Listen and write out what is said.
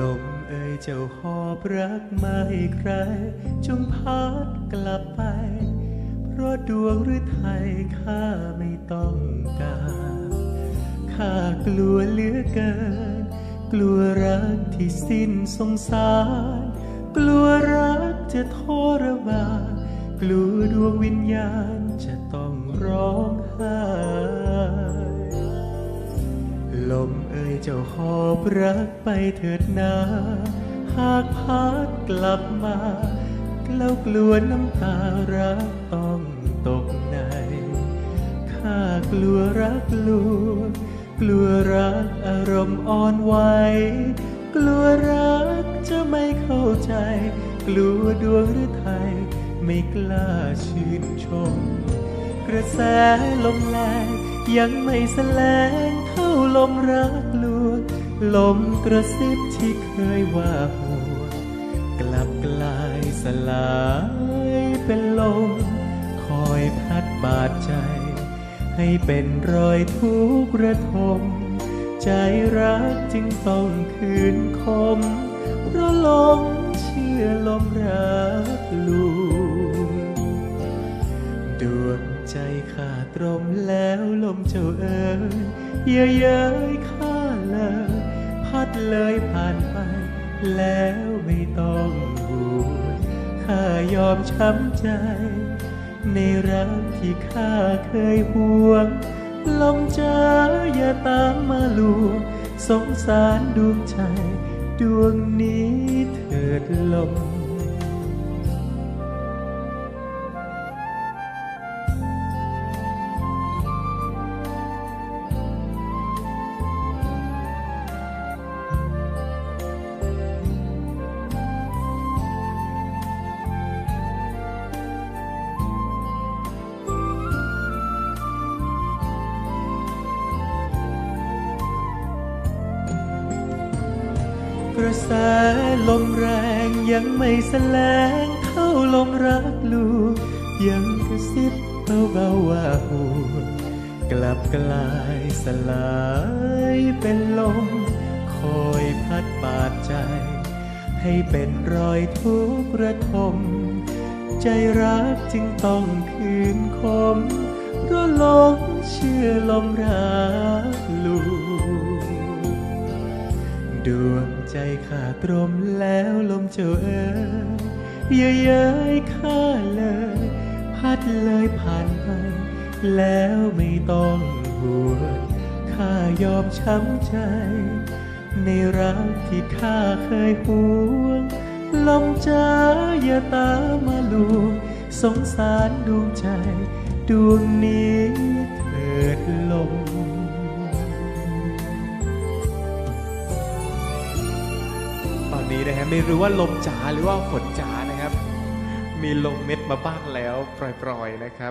ลมเจ้าหอบรักมาให้ใคร จงพัดกลับไป เพราะดวงหรือไทยข้าไม่ต้องการข้ากลัวเหลือเกิน กลัวรักที่สิ้นสงสาร กลัวรักจะทรมานกลัวดวงวิญญาณจะต้องร้องไห้ ลมเอ่ยเจ้าหอบรักไปเถิดนาหากพัดกลับมาแล้วกลัวน้ำตารักต้องตกในข้ากลัวรักกลัว กลัวรักอารมณ์อ่อนไหวกลัวรักจะไม่เข้าใจ กลัวดวงหรือไทยไม่กล้าชื่นชม กระแสลมแรงยังไม่แสลงาลมรักลวงลมกระซิบที่เคยว่าห่วกลับกลายสลายเป็นลม คอยพัดบาดใจ ให้เป็นรอยทุกข์ระทม ใจรักจึงต้องคืนคม เพราะลมเชื่อลมรักลวงดวงใจข้าตรมแล้วลมเจ้าเอ๋ย เย้ยเย้ยข้าเลย พัดเลยผ่านไป แล้วไม่ต้องห่วงข้ายอมช้ำใจ ในรักที่ข้าเคยห่วง ลมจ้าอย่าตามมาลวงสงสารดวงใจ ดวงนี้เถิดลม กระแสลมแรงยังไม่แสลงเท่าลมรักลูก ยังกระซิบเบาๆว่าห่วกลับกลายสลายเป็นลม คอยพัดปาดใจ ให้เป็นรอยทุกข์ระทม ใจรักจึงต้องคืนคมเพราะลงเชื่อลมรักลูก ใจข้าตรมแล้วลมเจ้าเอ๋ยเย้ยข้าเลย พัดเลยผ่านไป แล้วไม่ต้องห่วงข้ายอมช้ำใจ ในรักที่ข้าเคยห่วงลมจ้าอย่าตามมาลวงสงสารดวงใจ ดวงนี้ ตอนนี้นะฮะไม่รู้ว่าลมจ๋าหรือว่าฝนจ๋านะครับ มีลงเม็ดมาบ้างแล้วปล่อยๆนะครับ